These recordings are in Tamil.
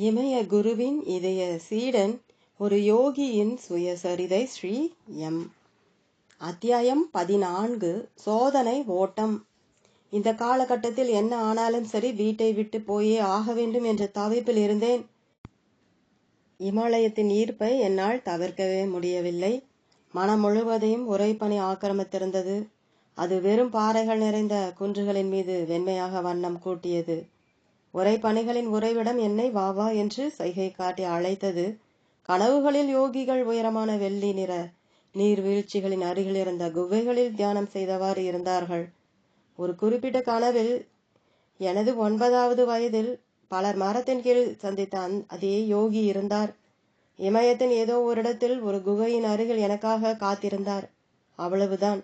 இமய குருவின் இதய சீடன் ஒரு யோகியின் சுயசரிதை ஸ்ரீ எம். அத்தியாயம் பதினான்கு சோதனை ஓட்டம். இந்த காலகட்டத்தில் என்ன ஆனாலும் சரி வீட்டை விட்டு போயே ஆக வேண்டும் என்ற தவிப்பில் இருந்தேன். இமாலயத்தின் ஈர்ப்பை என்னால் தவிர்க்கவே முடியவில்லை. மனம் முழுவதையும் உரைப்பணி ஆக்கிரமித்திருந்தது. அது வெறும் பாறைகள் நிறைந்த குன்றுகளின் மீது வெண்மையாக வண்ணம் கூட்டியது. உரைப்பணிகளின் உறைவிடம் என்னை வா வா என்று சைகை காட்டி அழைத்தது. கனவுகளில் யோகிகள் உயரமான வெள்ளி நிற நீர்வீழ்ச்சிகளின் அருகில் இருந்த குகைகளில் தியானம் செய்தவாறு இருந்தார்கள். ஒரு குறிப்பிட்ட கனவில் எனது ஒன்பதாவது வயதில் பலர் மரத்தின் கீழ் சந்தித்த அந் அதே யோகி இருந்தார். இமயத்தின் ஏதோ ஒரு இடத்தில் ஒரு குகையின் அருகில் எனக்காக காத்திருந்தார். அவ்வளவுதான்.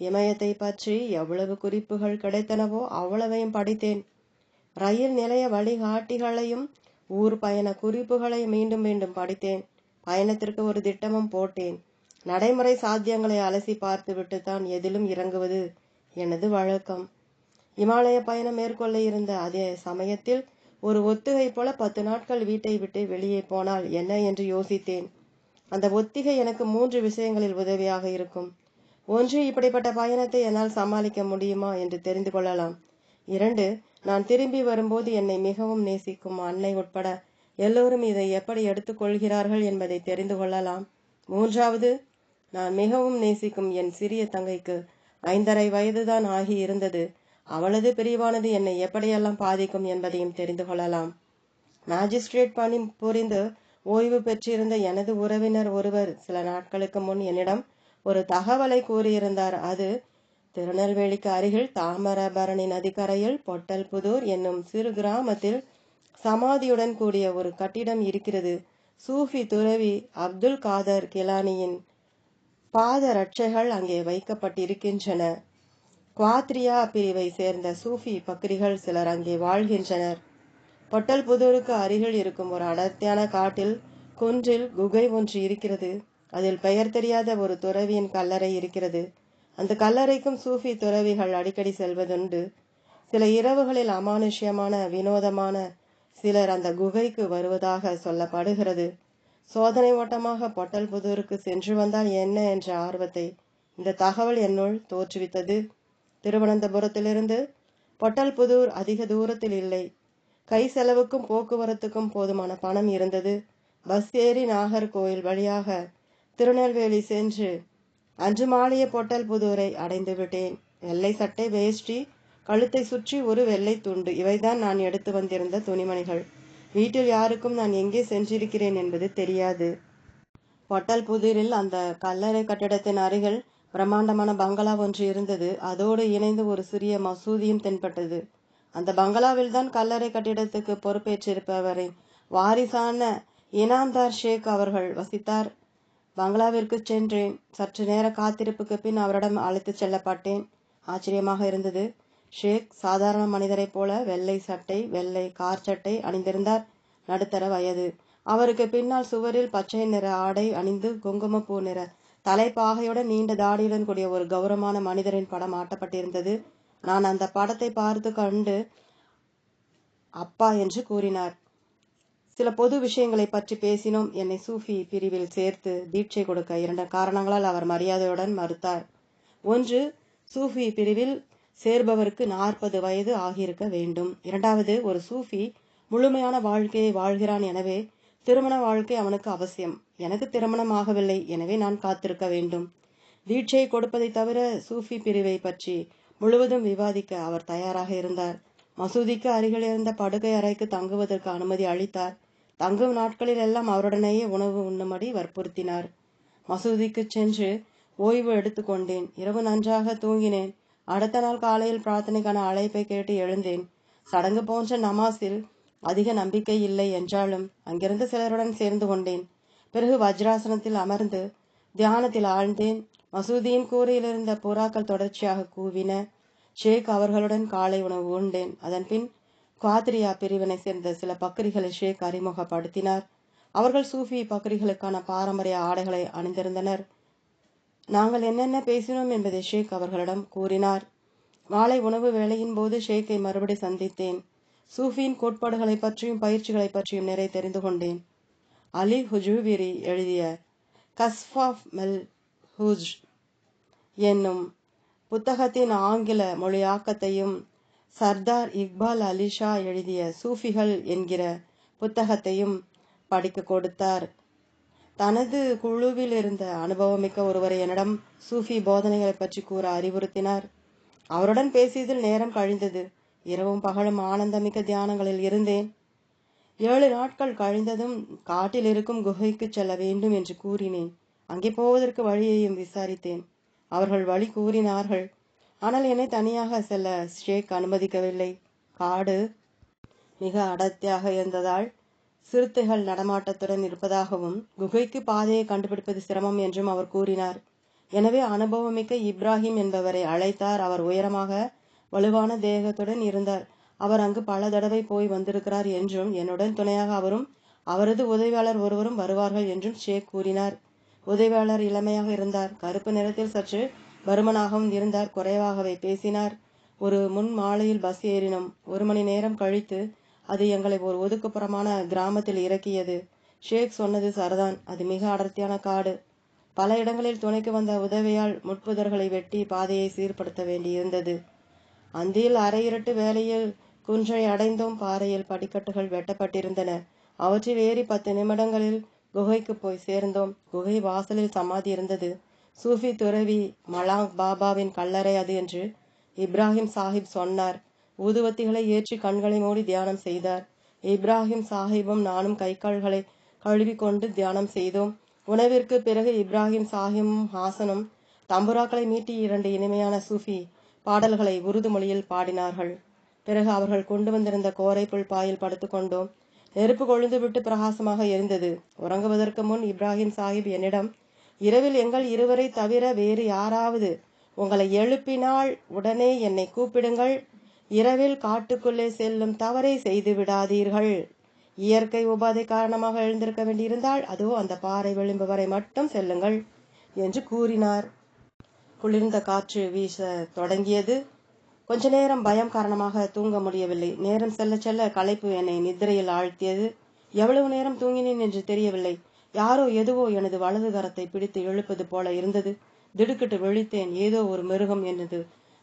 இமயத்தை பற்றி எவ்வளவு குறிப்புகள் கிடைத்தனவோ அவ்வளவையும் படித்தேன். ரயில் நிலைய வழிகாட்டிகளையும் ஊர் பயண குறிப்புகளை மீண்டும் மீண்டும் படித்தேன். பயணத்திற்கு ஒரு திட்டமும் போட்டேன். நடைமுறை சாத்தியங்களை அலசி பார்த்துவிட்டு தான் எதிலும் இறங்குவது எனது வழக்கம். இமாலய பயணம் மேற்கொள்ள இருந்த அதே சமயத்தில் ஒரு ஒத்திகை போல பத்து நாட்கள் வீட்டை விட்டு வெளியே போனால் என்ன என்று யோசித்தேன். அந்த ஒத்திகை எனக்கு மூன்று விஷயங்களில் உதவியாக இருக்கும். ஒன்று இப்படிப்பட்ட பயணத்தை என்னால் சமாளிக்க முடியுமா என்று தெரிந்து கொள்ளலாம். இரண்டு நான் திரும்பி வரும்போது என்னை மிகவும் நேசிக்கும் அன்னை உட்பட எல்லோரும் இதை எப்படி எடுத்துக்கொள்கிறார்கள் என்பதை தெரிந்து கொள்ளலாம். மூன்றாவது நான் மிகவும் நேசிக்கும் என் சிறிய தங்கைக்கு ஐந்தரை வயதுதான் ஆகி இருந்தது. அவளது பிரிவானது என்னை எப்படியெல்லாம் பாதிக்கும் என்பதையும் தெரிந்து கொள்ளலாம். மேஜிஸ்ட்ரேட் பணி புரிந்து ஓய்வு பெற்றிருந்த எனது உறவினர் ஒருவர் சில நாட்களுக்கு முன் என்னிடம் ஒரு தகவலை கூறியிருந்தார். அது திருநெல்வேலிக்கு அருகில் தாமிரபரணி நதிக்கரையில் பொட்டல்புதூர் என்னும் சிறு கிராமத்தில் சமாதியுடன் கூடிய ஒரு கட்டிடம் இருக்கிறது. சூஃபி துறவி அப்துல் காதர் கிலானியின் பாத ரட்சைகள் அங்கே வைக்கப்பட்டிருக்கின்றன. குவாத்ரியா பிரிவை சேர்ந்த சூஃபி பக்ரிகள் சிலர் அங்கே வாழ்கின்றனர். பொட்டல்புதூருக்கு அருகில் இருக்கும் ஒரு அடர்த்தியான காட்டில் குன்றில் குகை ஒன்று இருக்கிறது. அதில் பெயர் தெரியாத ஒரு துறவியின் கல்லறை இருக்கிறது. அந்த கல்லறைக்கும் சூஃபி துறவிகள் அடிக்கடி செல்வதுண்டு. சில இரவுகளில் அமானுஷ்யமான வினோதமான சிலர் அந்த குகைக்கு வருவதாக சொல்லப்படுகிறது. சோதனை ஓட்டமாக பொட்டல் புதூருக்கு சென்று வந்தால் என்ன என்ற ஆர்வத்தை இந்த தகவல் என்னுள் தோற்றுவித்தது. திருவனந்தபுரத்திலிருந்து பொட்டல் புதூர் அதிக தூரத்தில் இல்லை. கை செலவுக்கும் போக்குவரத்துக்கும் போதுமான பணம் இருந்தது. பஸ் ஏறி நாகர்கோயில் வழியாக திருநெல்வேலி சென்று அன்று மாலைய பொட்டல் புதூரை அடைந்து விட்டேன். வெள்ளை சட்டை வேஷ்டி கழுத்தை சுற்றி ஒரு வெள்ளை துண்டு. இவைதான் நான் எடுத்து வந்திருந்த துணிமணிகள். வீட்டில் யாருக்கும் நான் எங்கே சென்றிருக்கிறேன் என்பது தெரியாது. பொட்டல் புதிரில் அந்த கல்லறை கட்டிடத்தின் அருகில் பிரம்மாண்டமான பங்களா ஒன்று இருந்தது. அதோடு இணைந்து ஒரு சிறிய மசூதியும் தென்பட்டது. அந்த பங்களாவில் தான் கல்லறை கட்டிடத்துக்கு பொறுப்பேற்றிருப்பவரின் வாரிசான இனாம்தார் ஷேக் அவர்கள் வசித்தார். பங்களாவிற்கு சென்றேன். சற்று நேர காத்திருப்புக்கு பின் அவரிடம் அழைத்துச் செல்லப்பட்டேன். ஆச்சரியமாக இருந்தது. ஷேக் சாதாரண மனிதரைப் போல வெள்ளை சட்டை வெள்ளை கார் சட்டை அணிந்திருந்தார். நடுத்தர வயது. அவருக்கு பின்னால் சுவரில் பச்சை நிற ஆடை அணிந்து குங்குமப்பூ நிற தலைப்பாகையுடன் நீண்ட தாடியுடன் கூடிய ஒரு கௌரவமான மனிதரின் படம் ஆட்டப்பட்டிருந்தது. நான் அந்த படத்தை பார்த்து கண்டு அப்பா என்று கூறினார். சில பொது விஷயங்களை பற்றி பேசினோம். என்னை சூஃபி பிரிவில் சேர்த்து தீட்சை கொடுக்க இரண்டு காரணங்களால் அவர் மரியாதையுடன் மறுத்தார். ஒன்று சூஃபி பிரிவில் சேர்பவருக்கு நாற்பது வயது ஆகியிருக்க வேண்டும். இரண்டாவது ஒரு சூஃபி முழுமையான வாழ்க்கையை வாழ்கிறான் எனவே திருமண வாழ்க்கை அவனுக்கு அவசியம். எனக்கு திருமணம் ஆகவில்லை எனவே நான் காத்திருக்க வேண்டும். தீட்சை கொடுப்பதை தவிர சூஃபி பிரிவை பற்றி முழுவதும் விவாதிக்க அவர் தயாராக இருந்தார். மசூதிக்கு அருகில் இருந்த படுகை அறைக்கு தங்குவதற்கு அனுமதி அளித்தார். தங்கும் நாட்களில் எல்லாம் அவருடனேயே உணவு உண்ணும்படி வற்புறுத்தினார். மசூதிக்கு சென்று ஓய்வு எடுத்துக்கொண்டேன் இரவு நன்றாக தூங்கினேன். அடுத்த நாள் காலையில் பிரார்த்தனைக்கான அழைப்பை கேட்டு எழுந்தேன். சடங்கு போன்ற நமாஸில் அதிக நம்பிக்கை இல்லை என்றாலும் அங்கிருந்து சிலருடன் சேர்ந்து கொண்டேன். பிறகு வஜ்ராசனத்தில் அமர்ந்து தியானத்தில் ஆழ்ந்தேன். மசூதியின் கூரையிலிருந்த புறாக்கள் தொடர்ச்சியாக கூவின. ஷேக் அவர்களுடன் காலை உணவு உண்டேன். அதன்பின் குவாத்ரியா பிரிவினை சேர்ந்த சில பக்ரிகளை ஷேக் அறிமுகப்படுத்தினார். அவர்கள் சூஃபி பக்ரிகளுக்கான பாரம்பரிய ஆடைகளை அணிந்திருந்தனர். நாங்கள் என்னென்ன பேசினோம் என்பதை ஷேக் அவர்களிடம் கூறினார். மாலை உணவு வேளையின் போது ஷேக்கை மறுபடி சந்தித்தேன். சூஃபியின் கோட்பாடுகளை பற்றியும் பயிற்சிகளை பற்றியும் நிறைய தெரிந்து கொண்டேன். அலி ஹுஜூவிரி எழுதிய கஸ்ஃபாஃப் மெல் ஹூஜ் என்னும் புத்தகத்தின் ஆங்கில மொழியாக்கத்தையும் சர்தார் இக்பால் அலி ஷா எழுதிய சூஃபிகள் என்கிற புத்தகத்தையும் படிக்க கொடுத்தார். தனது குழுவில் இருந்த அனுபவமிக்க ஒருவர் என்னிடம் சூஃபி போதனைகளை பற்றி கூற அறிவுறுத்தினார். அவருடன் பேசியதில் நேரம் கழிந்தது. இரவும் பகலும் ஆனந்தமிக்க தியானங்களில் இருந்தேன். ஏழு நாட்கள் கழிந்ததும் காட்டில் இருக்கும் குகைக்கு செல்ல வேண்டும் என்று கூறினேன். அங்கே போவதற்கு வழியையும் விசாரித்தேன். அவர்கள் வழி கூறினார்கள். ஆனால் என்னை தனியாக செல்ல ஷேக் அனுமதிக்கவில்லை. காடு மிக அடர்த்தியாக இருந்ததால் சிறுத்தைகள் நடமாட்டத்துடன் இருப்பதாகவும் குகைக்கு பாதையை கண்டுபிடிப்பது சிரமம் என்றும் அவர் கூறினார். எனவே அனுபவமிக்க இப்ராஹிம் என்பவரை அழைத்தார். அவர் உயரமாக வலுவான தேகத்துடன் இருந்தார். அவர் அங்கு பல தடவை போய் வந்திருக்கிறார் என்றும் என்னுடன் துணையாக அவரும் அவரது உதவியாளர் ஒருவரும் வருவார்கள் என்றும் ஷேக் கூறினார். உதவியாளர் இளமையாக இருந்தார். கருப்பு நிறத்தில் சற்று பருமனாகவும் இருந்தார் குறைவாகவே பேசினார். ஒரு முன் மாலையில் பஸ் ஏறினோம். ஒரு மணி நேரம் கழித்து அது எங்களை ஒரு ஒதுக்குப்புறமான கிராமத்தில் இறக்கியது. ஷேக் சொன்னது சரிதான். அது மிக அடர்த்தியான காடு. பல இடங்களில் துணைக்கு வந்த உதவியால் முட்புதர்களை வெட்டி பாதையை சீர்படுத்த வேண்டியிருந்தது. அந்தியில் அரையிரட்டு வேலையில் குன்றை அடைந்தோம். பாறையில் படிக்கட்டுகள் வெட்டப்பட்டிருந்தன. அவற்றில் ஏறி பத்து நிமிடங்களில் குகைக்கு போய் சேர்ந்தோம். குகை வாசலில் சமாதி இருந்தது. சூஃபி துறவி மலாங் பாபாவின் கல்லறை அது என்று இப்ராஹிம் சாஹிப் சொன்னார். ஊதுவத்திகளை ஏற்றி கண்களை மூடி தியானம் செய்தார். இப்ராஹிம் சாஹிபும் நானும் கை கால்களை கழுவி கொண்டு தியானம் செய்தோம். உணவிற்கு பிறகு இப்ராஹிம் சாஹிமும் ஹாசனும் தம்புராக்களை மீட்டி இரண்டு இனிமையான சூஃபி பாடல்களை உருது மொழியில் பாடினார்கள். பிறகு அவர்கள் கொண்டு வந்திருந்த கோரை புல் பாயில் படுத்துக்கொண்டோம் நெருப்பு கொழுந்து விட்டு பிரகாசமாக எரிந்தது. உறங்குவதற்கு முன் இப்ராஹிம் சாஹிப் என்னிடம் இரவில் எங்கள் இருவரை தவிர வேறு யாராவது. உங்களை எழுப்பினால் உடனே என்னை கூப்பிடுங்கள். இரவில் காட்டுக்குள்ளே செல்லும் தவறை செய்து விடாதீர்கள். இயற்கை உபாதை காரணமாக எழுந்திருக்க வேண்டியிருந்தால் அதோ அந்த பாறை விளிம்பு வரை மட்டும் செல்லுங்கள் என்று கூறினார். குளிர்ந்த காற்று வீச தொடங்கியது. கொஞ்ச நேரம் பயம் காரணமாக தூங்க முடியவில்லை. நேரம் செல்ல செல்ல களைப்பு என்னை நித்திரையில் ஆழ்த்தியது. எவ்வளவு நேரம் தூங்கினேன் என்று தெரியவில்லை. யாரோ எதுவோ எனது வலது கரத்தை பிடித்து இழுப்பது போல இருந்தது. திடுக்கிட்டு விழித்தேன். ஏதோ ஒரு மிருகம் என்னது?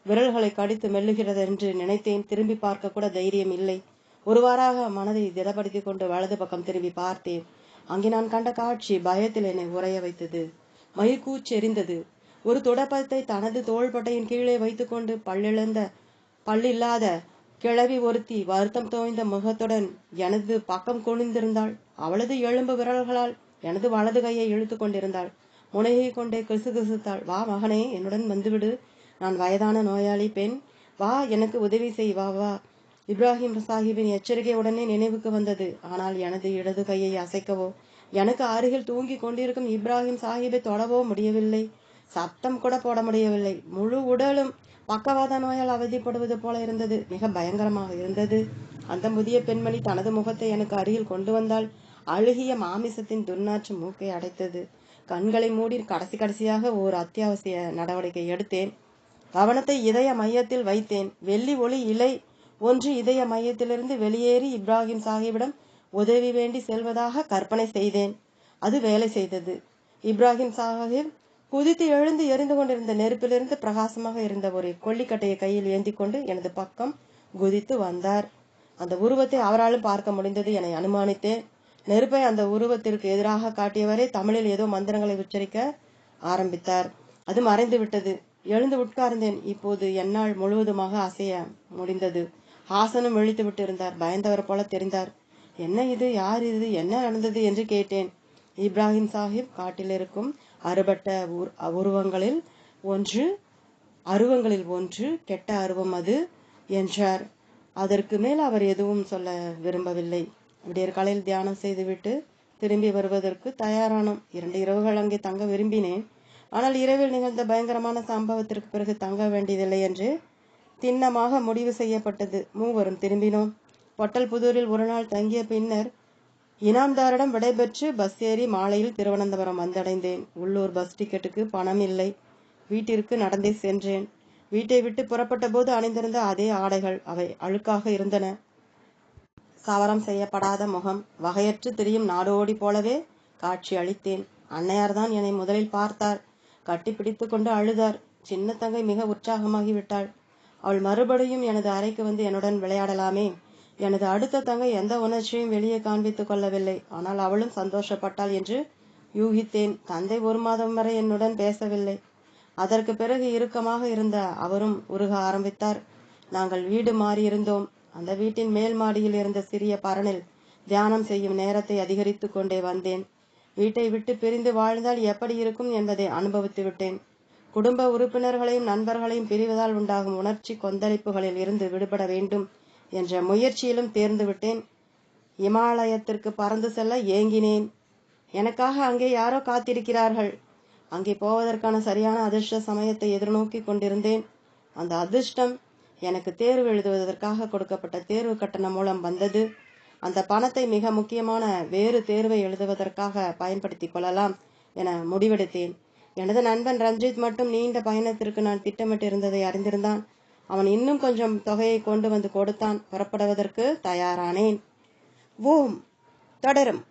விரல்களை கடித்து மெல்லுகிறது என்று நினைத்தேன். திரும்பி பார்க்க கூட தைரியம் இல்லை. ஒருவாறாக மனதை திடப்படுத்தி கொண்டு வலது பக்கம் திரும்பி பார்த்தேன். அங்கே நான் கண்ட காட்சி பயத்தில் என்னை உறைய வைத்தது. மயிர்கூச்செறிந்தது ஒரு துடப்பத்தை தனது தோள்பட்டையின் கீழே வைத்துக்கொண்டு பல்லிழந்த பல்லில்லாத கிழவி ஒருத்தி வருத்தம் தோய்ந்த முகத்துடன் எனது பக்கம் குனிந்திருந்தாள். அவளது எலும்பு விரல்களால் எனது வலது கையை இழுத்து கொண்டிருந்தாள். முனையை கொண்டே கிசு கிசுத்தாள் வா மகனே என்னுடன் வந்துவிடு. நான் வயதான நோயாளி பெண். வா எனக்கு உதவி செய். வா வா. இப்ராஹிம் சாஹிப்பின் எச்சரிக்கை உடனே நினைவுக்கு வந்தது. ஆனால் எனது இடது கையை அசைக்கவோ? எனக்கு அருகில் தூங்கி கொண்டிருக்கும் இப்ராஹிம் சாஹிப்பை தொடவோ முடியவில்லை. சத்தம் கூட போட முடியவில்லை. முழு உடலும் பக்கவாத நோயால் அவதிப்படுவது போல இருந்தது. மிக பயங்கரமாக இருந்தது. அந்த முதிய பெண்மணி தனது முகத்தை எனக்கு அருகில் கொண்டு வந்தால் அழுகிய மாமிசத்தின் துர்நாற்று மூக்கை அடைத்தது. கண்களை மூடி கடைசி கடைசியாக ஒரு அத்தியாவசிய நடவடிக்கை எடுத்தேன். கவனத்தை இதய மையத்தில் வைத்தேன். வெள்ளி ஒளி இலை ஒன்று இதய மையத்திலிருந்து வெளியேறி இப்ராஹிம் சாஹிபிடம் உதவி வேண்டி செல்வதாக கற்பனை செய்தேன். அது வேலை செய்தது. இப்ராஹிம் சாஹிப் குதித்து எழுந்து எரிந்து கொண்டிருந்த நெருப்பிலிருந்து பிரகாசமாக இருந்த ஒரு கொல்லிக்கட்டையை கையில் ஏந்தி கொண்டு எனது பக்கம் குதித்து வந்தார். அந்த உருவத்தை அவராலும் பார்க்க முடிந்தது என அனுமானித்தேன். நெருப்பை அந்த உருவத்திற்கு எதிராக காட்டியவரே தமிழில் ஏதோ மந்திரங்களை உச்சரிக்க ஆரம்பித்தார். அது மறைந்து விட்டது. எழுந்து உட்கார்ந்தேன். இப்போது என்னால் முழுவதுமாக அசைய முடிந்தது. ஹாசனும் விழித்து விட்டு இருந்தார் பயந்தவர் போல தெரிந்தார். என்ன இது? யார் இது? என்ன நடந்தது? என்று கேட்டேன். இப்ராஹிம் சாஹிப் காட்டில் இருக்கும் அறுபட்ட உருவங்களில் ஒன்று அருவங்களில் ஒன்று கெட்ட அருவம் அது என்றார். அதற்கு மேல் அவர் எதுவும் சொல்ல விரும்பவில்லை. விடியற்காலையில் தியானம் செய்துவிட்டு திரும்பி வருவதற்கு தயாரானோம் இரண்டு இரவுகள் அங்கே தங்க விரும்பினேன். ஆனால் இரவில் நிகழ்ந்த பயங்கரமான சம்பவத்திற்கு பிறகு தங்க வேண்டியதில்லை என்று திண்ணமாக முடிவு செய்யப்பட்டது. மூவரும் திரும்பினோம். பொட்டல் புதூரில் ஒரு நாள் தங்கிய பின்னர் இனாம்தாரிடம் விடைபெற்று பஸ் ஏறி மாலையில் திருவனந்தபுரம் வந்தடைந்தேன். உள்ளூர் பஸ் டிக்கெட்டுக்கு பணம் இல்லை. வீட்டிற்கு நடந்தே சென்றேன். வீட்டை விட்டு புறப்பட்ட போது அணிந்திருந்த அதே ஆடைகள் அவை அழுக்காக இருந்தன. கவரம் செய்யப்படாத முகம். வகையற்று திரியும் நாடோடி போலவே காட்சி அளித்தேன். அன்னையார்தான் என்னை முதலில் பார்த்தார். கட்டி பிடித்து கொண்டு அழுதார். சின்ன தங்கை மிக உற்சாகமாகி விட்டாள் அவள் மறுபடியும் எனது அறைக்கு வந்து என்னுடன் விளையாடலாமே. எனது அடுத்த தங்கை எந்த உணர்ச்சியும் வெளியே காண்பித்துக் கொள்ளவில்லை. ஆனால் அவளும் சந்தோஷப்பட்டாள் என்று யூகித்தேன். தந்தை ஒரு மாதம் வரை என்னுடன் பேசவில்லை. அதற்கு பிறகு இறுக்கமாக இருந்த அவரும் உருக ஆரம்பித்தார். நாங்கள் வீடு மாறியிருந்தோம். அந்த வீட்டின் மேல் மாடியில் இருந்த சிறிய பரணில் தியானம் செய்யும் நேரத்தை அதிகரித்து கொண்டே வந்தேன். வீட்டை விட்டு பிரிந்து வாழ்ந்தால் எப்படி இருக்கும் என்பதை அனுபவித்து விட்டேன். குடும்ப உறுப்பினர்களையும் நண்பர்களையும் பிரிவதால் உண்டாகும் உணர்ச்சி கொந்தளிப்புகளில் இருந்து விடுபட வேண்டும் என்ற முயற்சியிலும் தேர்ந்து விட்டேன். இமாலயத்திற்கு பறந்து செல்ல ஏங்கினேன். எனக்காக அங்கே யாரோ காத்திருக்கிறார்கள். அங்கே போவதற்கான சரியான அதிர்ஷ்ட சமயத்தை எதிர்நோக்கி கொண்டிருந்தேன். அந்த அதிர்ஷ்டம் எனக்கு தேர்வு எழுதுவதற்காக கொடுக்கப்பட்ட தேர்வு கட்டணம் மூலம் வந்தது. அந்த பணத்தை மிக முக்கியமான வேறு தேர்வை எழுதுவதற்காக பயன்படுத்திக் கொள்ளலாம் என முடிவெடுத்தேன். எனது நண்பன் ரஞ்சித் மட்டும் நீண்ட பயணத்திற்கு நான் திட்டமிட்டிருந்ததை அறிந்திருந்தான். அவன் இன்னும் கொஞ்சம் தொகையை கொண்டு வந்து கொடுத்தான். புறப்படுவதற்கு தயாரானேன். ஓம். தொடரும்.